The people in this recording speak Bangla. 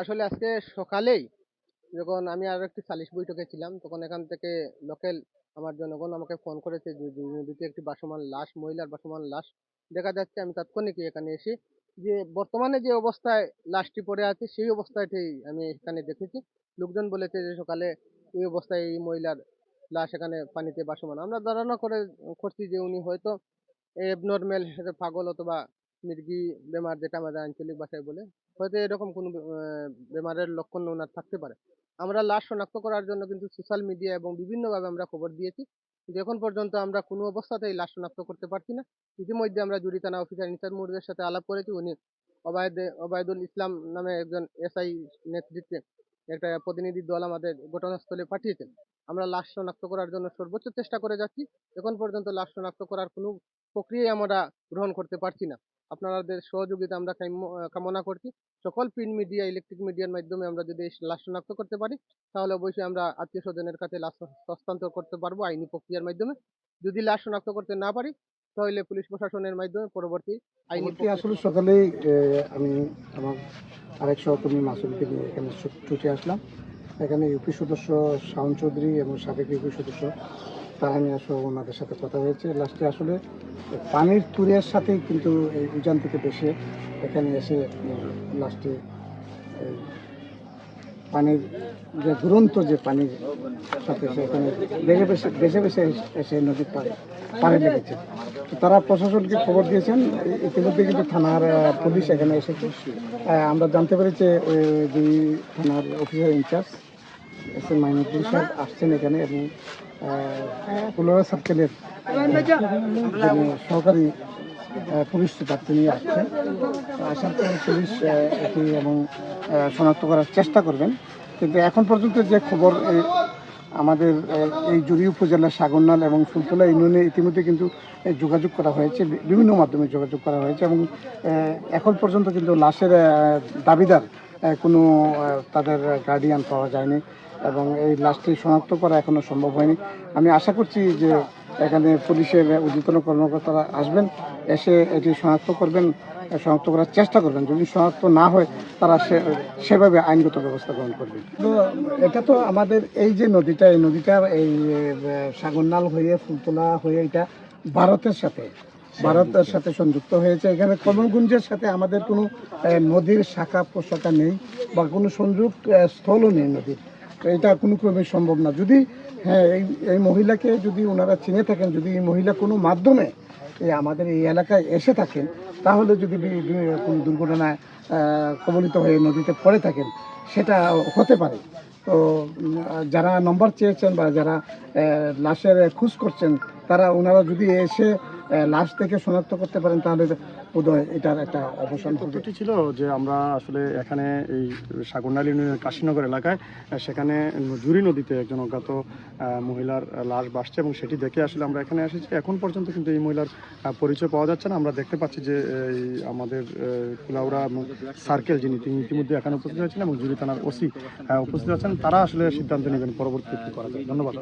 আসলে আজকে সকালেই যখন আমি আর একটি সালিশ বৈঠকে ছিলাম, তখন এখান থেকে লোকাল আমার জনগণ আমাকে ফোন করেছে যে যে একটি বাসমান লাশ, মহিলার বাসমান লাশ দেখা যাচ্ছে। আমি তাৎক্ষণিক এখানে এসে যে বর্তমানে যে অবস্থায় লাশটি পড়ে আছে, সেই অবস্থাতেই আমি এখানে দেখেছি। লোকজন বলেছে যে সকালে এই অবস্থায় এই মহিলার লাশ এখানে পানিতে বাসমান। আমরা ধারণা করে, করছি যে উনি হয়তো এবনর্মাল পাগল অথবা মির্গি বেমার যেটা আমাদের আঞ্চলিক ভাষায় বলে, হয়তো এরকম কোনো বেমারের লক্ষণ ওনার থাকতে পারে। আমরা লাশ শনাক্ত করার জন্য কিন্তু সোশ্যাল মিডিয়া এবং বিভিন্নভাবে আমরা খবর দিয়েছি। কিন্তু এখন পর্যন্ত আমরা কোনো অবস্থাতেই লাশ শনাক্ত করতে পারছি না। ইতিমধ্যে আমরা জুরি থানা অফিসার নিসার মুরদের সাথে আলাপ করেছি। উনি অবায়দ, অবায়দুল ইসলাম নামে একজন এসআই নেতৃত্বে একটা প্রতিনিধি দল আমাদের ঘটনাস্থলে পাঠিয়েছেন। আমরা লাশ শনাক্ত করার জন্য সর্বোচ্চ চেষ্টা করে যাচ্ছি। এখন পর্যন্ত লাশ শনাক্ত করার কোনো প্রক্রিয়াই আমরা গ্রহণ করতে পারছি না। আপনাদের সহযোগিতা আমরা কামনা করছি। সকল প্রিন্ট মিডিয়া ইলেকট্রিক মিডিয়ার মাধ্যমে আমরা যদি লাশ শনাক্ত করতে পারি তাহলে অবশ্যই আমরা আত্মীয় স্বজনের কাছে লাশ হস্তান্তর করতে পারব আইনি প্রক্রিয়ার মাধ্যমে। যদি লাশ শনাক্ত করতে না পারি তাহলে পুলিশ প্রশাসনের মাধ্যমে পরবর্তী আইনি আসলে সকালেই আমি আমার আরেক সহকর্মী মাসুলকে নিয়ে এখানে ছুটে আসলাম। এখানে ইউপি সদস্য শাওন চৌধুরী এবং সাবেক ইউপি সদস্য তারানিয়া সহ ওনাদের সাথে কথা হয়েছে। লাস্টে আসলে পানির তুরের সাথেই কিন্তু এই উজান থেকে বেশে এখানে এসে লাস্টে পানির যে দুরন্ত যে পানির সাথে সেখানে বেগে বেশে বেছে বেছে এসে নদীর পাড়ে পাড়ে লেগেছে। তো তারা প্রশাসনকে খবর দিয়েছেন। ইতিমধ্যে কিন্তু থানার পুলিশ এখানে এসেছে। আমরা জানতে পেরেছি ওই দুই থানার অফিসার ইনচার্জ এস এম সাহেব আসছেন এখানে এবং কুলোরা সার্কেলের সহকারী পুলিশ সুপার তিনি আসছেন। আসার পুলিশ এটি এবং শনাক্ত করার চেষ্টা করবেন। কিন্তু এখন পর্যন্ত যে খবর আমাদের এই জুড়ি উপজেলার সাগরনাল এবং ফুলতলা ইউনিয়নে ইতিমধ্যে কিন্তু যোগাযোগ করা হয়েছে। বিভিন্ন মাধ্যমে যোগাযোগ করা হয়েছে এবং এখন পর্যন্ত কিন্তু লাশের দাবিদার কোনো তাদের, গার্ডিয়ান পাওয়া যায়নি। এবং এই লাশটি শনাক্ত করা এখনও সম্ভব হয়নি। আমি আশা করছি যে এখানে পুলিশের ঊর্ধ্বতন কর্মকর্তারা আসবেন, এসে এটি শনাক্ত করবেন, শনাক্ত করার চেষ্টা করবেন। যদি শনাক্ত না হয়, তারা সেভাবে আইনগত ব্যবস্থা গ্রহণ করবে। তো এটা তো আমাদের এই যে নদীটা, এই নদীটা এই সাগরনাল হয়ে, ফুলতলা হয়ে এটা ভারতের সাথে ভারতের সাথে সংযুক্ত হয়েছে। এখানে কমলগঞ্জের সাথে আমাদের কোনো নদীর শাখা প্রশাখা নেই বা কোনো সংযোগ স্থলও নেই নদীর। এটা কোনো ক্রমে সম্ভব না। যদি হ্যাঁ এই এই মহিলাকে যদি ওনারা চিনে থাকেন, যদি এই মহিলা কোনো মাধ্যমে এই আমাদের এই এলাকায় এসে থাকেন, তাহলে যদি কোনো দুর্ঘটনায় কবলিত হয়ে নদীতে পড়ে থাকেন, সেটা হতে পারে। তো যারা নম্বর চেয়েছেন বা যারা লাশের খোঁজ করছেন, তারা ওনারা যদি এসে লাশ থেকে শনাক্ত করতে পারেন তাহলে বোধহয় এটার একটা অবসান তথ্যটি ছিল যে আমরা আসলে এখানে এই সাগরনালী ইউনিয়নের কাশীনগর এলাকায় সেখানে জুরি নদীতে একজন অজ্ঞাত মহিলার লাশ বাসছে এবং সেটি দেখে আসলে আমরা এখানে এসেছি। এখন পর্যন্ত কিন্তু এই মহিলার পরিচয় পাওয়া যাচ্ছে না। আমরা দেখতে পাচ্ছি যে এই আমাদের কুলাউড়া এবং সার্কেল যিনি তিনি ইতিমধ্যে এখানে উপস্থিত হয়েছেন এবং জুরি থানার ওসি উপস্থিত আছেন তারা আসলে সিদ্ধান্ত নেবেন পরবর্তী কী করা যায়। ধন্যবাদ।